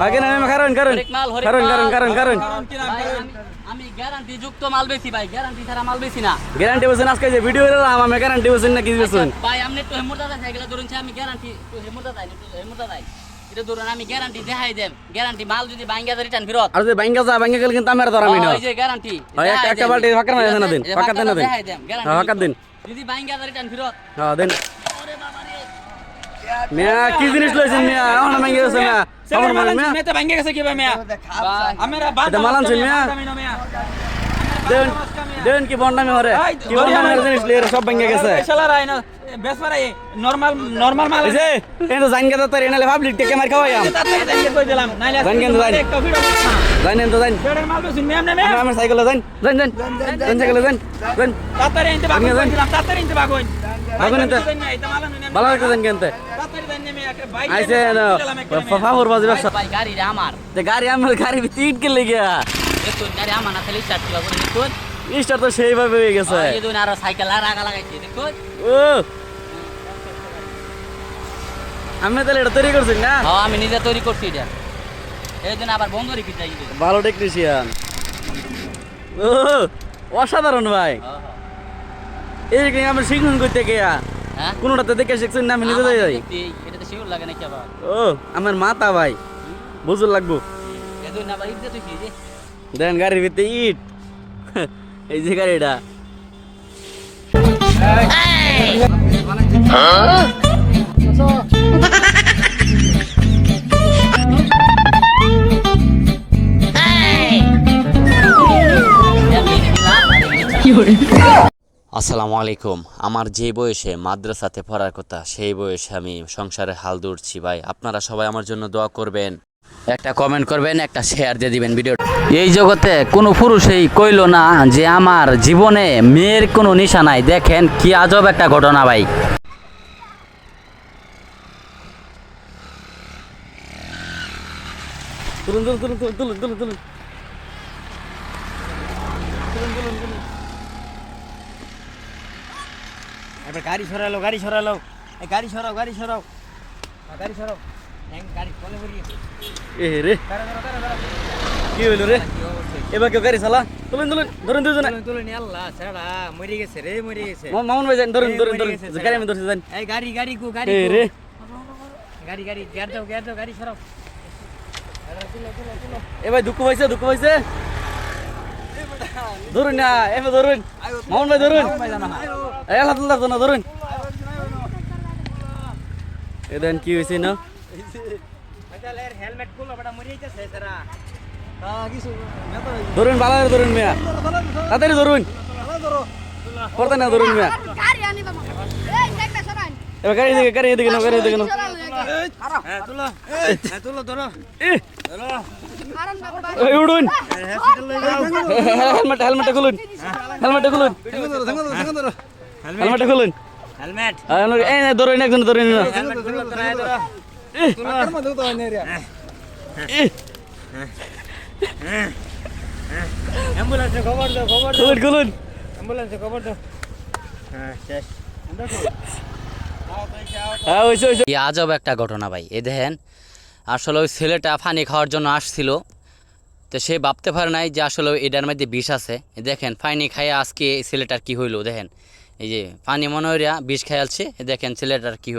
আগে না কারণ কারণ কারণ কারণ। কারণ কারণ। আমি- গ্যারান্টি যুক্ত মাল বেশি ভাই গ্যারান্টি ছাড়া মাল বেশি না। গ্যারান্টি বলছেন আজকে যে ভিডিও এলাম আমি গ্যারান্টি বলছেন না কি বলছেন? ভাই আপনি একটু হেমুরদা দেয় এগুলো ধরুন আমি গ্যারান্টি দেয় একটু হেমুরদা দেয় এটা ধরুন আমি গ্যারান্টি দেখাই দেম। গ্যারান্টি মাল যদি বাইঙ্গা রিটার্ন ফেরত। আর যদি ব্যাংকে যা ব্যাংকে গেলে কিন্তু আমি ধরামি না ওই যে গ্যারান্টি একটা- একটা ফাঁকা না দেন ফাঁকা দেন না দিন। হ্যাঁ, ফাঁকা দিন। যদি রিটার্ন ফেরত। হ্যাঁ দেন। মিয়া কি জিনিস লইছেন মিয়া? এখন ব্যাংকে গেছে মিয়া। আমার মানে মিয়া। মেতে ভাঙ্গে গেছে কি ভাই মিয়া আমরা এটা মালান ছিল মিয়া। দেন দেন কি বন্ডামি হরে। কি বন্ডামি জিনিস লিয়ে সব ব্যাংকে গেছে। শালা রাই না বেশ নরমাল নরমাল মাল এই যে এই তো জান গেছে তার এনালে ভাবলি টেকে মার খাওয়াই আম। তাড়াতাড়ি কই দিলাম? নাইলে জান কেন জান? একটা ভিডিও করছ না জানেন তো জান বেড়ের মাল বেশুন মিয়া না মিয়া। আমার সাইকেলে যান যান যান যান সাইকেলে যান যান তাড়াতাড়ি আনতে বাগুন জান। কই দিলাম? তাড়াতাড়ি আনতে বাগুন বাগুন আনতে? এটা মাল ভালো লাগতে জান কেনতে তাড়াতাড়ি জানিয়ে মিয়া একটা বাইক আইসে ফাফাহুর বাজে ব্যবসা ভাই গাড়ি রে আমার। যে গাড়ি আমার গাড়ি তিট কে লেগে দেখুন গাড়ি আমার না খালি স্টার্ট কিবা করে দেখুন স্টার তো সেইভাবে হয়ে গেছে। এই দুন আর সাইকেল আর আগা লাগাইছে দেখুন ও। আমি তাহলে এটা তৈরি করছি না? হ্যাঁ আমি নিজে তৈরি করছি এটা। এই দিন আবার বন্ধ রেখে যাই এটা। ভালো টেকনিশিয়ান ও অসাধারণ ভাই। এই যে আমি শিখুন করতে গিয়া? হ্যাঁ কোনোটাতে দেখে শিখছেন না আমি নিজে আমার যাই। ও আমার মাথা ভাই। বুঝুর লাগবো। দুন গাড়ির ভিতরে ইট এই যে গাড়িটা। আসসালামু আলাইকুম। আমার যে বয়সে মাদ্রাসাতে পড়ার কথা, সেই বয়সে আমি সংসারে হাল ধরছি ভাই। আপনারা সবাই আমার জন্য দোয়া করবেন। একটা কমেন্ট করবেন, একটা শেয়ার দিয়ে দিবেন ভিডিও এই জগতে কোনো পুরুষই কইল না যে আমার জীবনে মেয়ের কোনো নিশা নাই। দেখেন কি আজব একটা ঘটনা ভাই। তুলুন তুলুন তুলুন তুলুন তুলুন তুলুন তুলুন। এবার গাড়ি সরালো গাড়ি সরালো। এই গাড়ি সরাও গাড়ি সরাও। গাড়ি সরাও। হ্যাঁ, গাড়ি এ রে। কি হইল রে? এবার কেউ গাড়ি চালা? তুলুন তুলুন ধরুন দুজনে। তুলে তুলে নি আল্লাহ ছাড়া মরে গেছে রে মরে গেছে। মামুন ভাই যান ধরুন ধরুন গেছে, গাড়ি আমি ধরছি যান। এই গাড়ি গাড়ি কো গাড়ি রে। গাড়ি গাড়ি গিয়ার দাও গিয়ার দাও গাড়ি সরাও। এ ভাই দুঃখ পাইছে দুঃখ পাইছে। ধরুন না এবার ধরুন। মামুন ভাই ধরুন। তো ধরুন এ দেন কি হয়েছে না হেলমেট ধরুন ভালো ধরুন মিয়া তাড়াতাড়ি ধরুন না ধরুন মিয়া এবার গাড়ি দিকে গাড়ি দিকে নাও গাড়ি দিকে হ্যাঁ হ্যাঁ এই উড়ুন হেলমেট হেলমেটটা খুলুন হেলমেটটা খুলুন হেলমেটটা খুলুন। হেলমেট এই না, ধরুন একজন ধরুন না হেলমেট খুলো ধরো ধরো এ, অ্যাম্বুলেন্সে খবর দাও খবর দাও। খুলুন খুলুন। অ্যাম্বুলেন্সে খবর দাও। হ্যাঁ শেষ। ওইসে ওইসে কি আজব একটা ঘটনা ভাই। এ দেখেন আসলে ওই ছেলেটা ফানি খাওয়ার জন্য আসছিল। তো সে ভাবতে পারে নাই যে আসলে এটার মধ্যে বিষ আছে। দেখেন পানি খাইয়া আজকে ছেলেটার কি হইল দেখেন। এই যে পানি মনে হইয়া বিষ খাইয়ালছে দেখেন ছেলেটার কি।